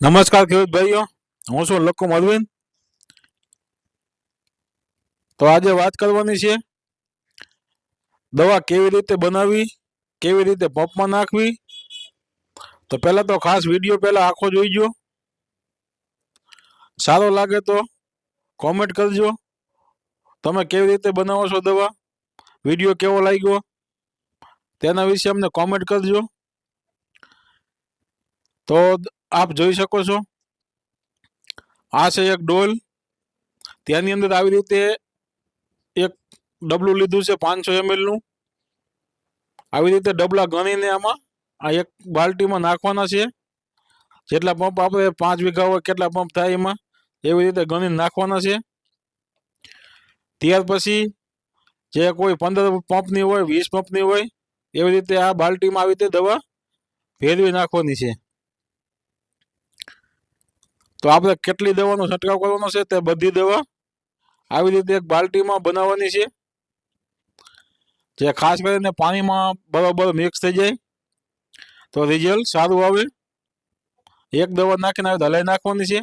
નમસ્કાર ખેડૂત ભાઈઓ, હું છું લક્કુ અરવિંદ તો આજે વાત કરવાની છે, દવા કેવી રીતે બનાવવી, કેવી રીતે પંપમાં નાખવી? તો પહેલાં તો ખાસ વીડિયો પહેલાં આખો જોઈજો સારો લાગે તો કોમેન્ટ કરજો. તમે કેવી રીતે બનાવો છો દવા? વીડિયો કેવો લાગ્યો? તેના વિશે અમને કોમેન્ટ કરજો. તો આપ જોઈ શકો છો. આ છે એક ડોલ. તેની અંદર આવી રીતે એક ડબલું લીધું છે પાંચસો એમએલનું આવી રીતે ડબલા ગણીને આમાં આ એક બાલ્ટીમાં નાખવાના છે. જેટલા પંપ આપણે પાંચ વીઘા હોય કેટલા પંપ થાય એમાં એવી રીતે ગણીને નાખવાના છે. ત્યાર પછી જે કોઈ પંદર પંપની હોય, વીસ પંપની હોય, એવી રીતે આ બાલ્ટીમાં આવી રીતે દવા ફેરવી નાખવાની છે. તો આપણે કેટલી દવાનો છંટકાવ કરવાનો છે તે બધી દવા આવી રીતે એક બાલ્ટીમાં બનાવવાની છે. જે ખાસ કરીને પાણીમાં બરાબર મિક્સ થઈ જાય તો રિઝલ્ટ સારું આવે. એક દવા નાખીને આવી હલાઈ નાખવાની છે.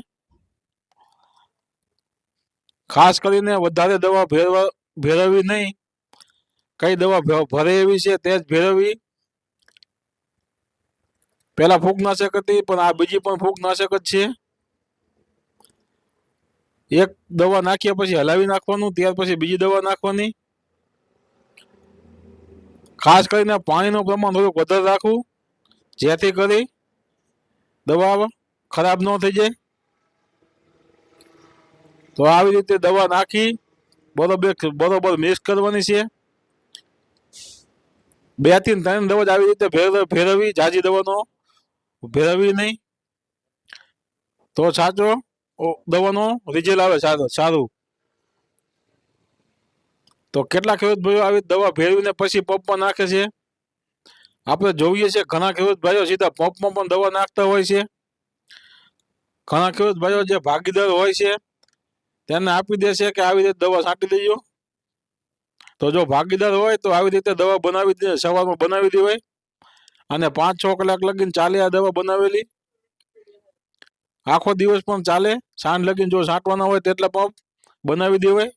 ખાસ કરીને વધારે દવા ભેરવા, ભેરવવી નહીં. કઈ દવા ભરે એવી છે તે જ ભેરવવી. પહેલાં ફૂગનાશક હતી, પણ આ બીજી પણ ફૂગનાશક જ છે. એક દવા નાખ્યા પછી હલાવી નાખવાનું, ત્યાર પછી બીજી દવા નાખવાની. ખાસ કરીને પાણીનું પ્રમાણ થોડુંક વધારે રાખવું, જેથી કરી દવા ખરાબ ન થઈ જાય. તો આવી રીતે દવા નાખી, બરોબર બરોબર મિક્સ કરવાની છે. બેથી ત્રણ દવા જ આવી રીતે ફેરવી જાજી દવાનો ફેરવી નહીં. તો સાચો દવાનો રિઝલ્ટ આવે સારું સારું. તો કેટલા ખેડૂત ભાઈઓ આવી દવા ભેળવીને પછી પંપમાં નાખે છે? આપણે જોઈએ છે ઘણા ખેડૂત ભાઈઓ સીધા પંપમાં પણ દવા નાખતા હોય છે. ઘણા ખેડૂત ભાઈઓ જે ભાગીદાર હોય છે, તેને આપી દે છે કે આવી રીતે દવા છાંટી દેજો. તો જો ભાગીદાર હોય તો આવી રીતે દવા બનાવી દે, સવારમાં બનાવી દેવાય. અને પાંચ છ કલાક લગીને ચાલે આ દવા બનાવેલી. આખો દિવસ પણ ચાલે સાંજ લગીને જો છાંટવાના હોય તેટલા પંપ બનાવી દેવાય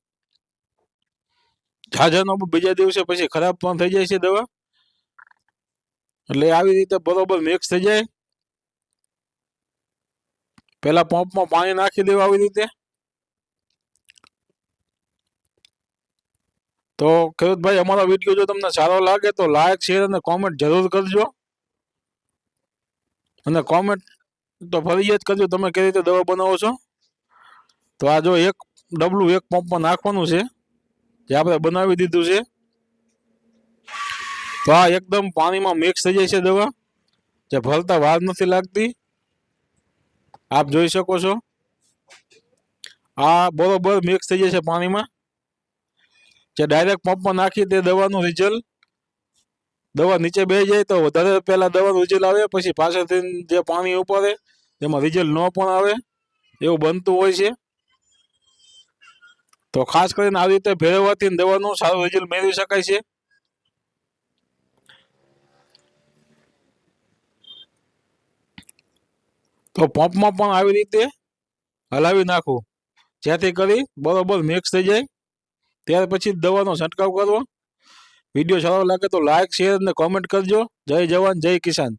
ઝાઝાનો બીજા દિવસે પછી ખરાબ પણ થઈ જાય છે દવા. એટલે આવી રીતે બરોબર મિક્સ થઈ જાય. પેલા પંપમાં પાણી નાખી દેવા આવી રીતે. તો ખેડૂતભાઈ, અમારો વીડિયો જો તમને સારો લાગે તો લાઈક શેર અને કોમેન્ટ જરૂર કરજો. અને કોમેન્ટ તો ફરજિયાત કરજો તમે કઈ રીતે દવા બનાવો છો. તો આ જો એક ડબલું એક પંપમાં નાખવાનું છે. જે આપણે બનાવી દીધું છે. તો આ એકદમ પાણીમાં મિક્સ થઈ જાય છે દવા. જે ભરતા વાર નથી લાગતી. આપ જોઈ શકો છો. આ બરોબર મિક્સ થઈ જાય છે પાણીમાં. જે ડાયરેક્ટ પંપમાં નાખી તે દવાનું રિઝલ્ટ દવા નીચે બે જાય તો વધારે પહેલાં દવાનું રિઝલ્ટ આવે પછી પાછળથી જે પાણી ઉપાડે તેમાં રિઝલ્ટ ન પણ આવે, એવું બનતું હોય છે. તો ખાસ કરીને આવી રીતે ભેળવવાથી દવાનું સારું રિઝલ્ટ મેળવી શકાય છે. તો પંપમાં પણ આવી રીતે હલાવી નાખવું જેથી કરી બરોબર મિક્સ થઈ જાય. ત્યાર પછી દવાનો છંટકાવ કરવો. વીડિયો સારો લાગે તો લાઈક શેર અને કોમેન્ટ કરજો. જય જવાન જય કિસાન.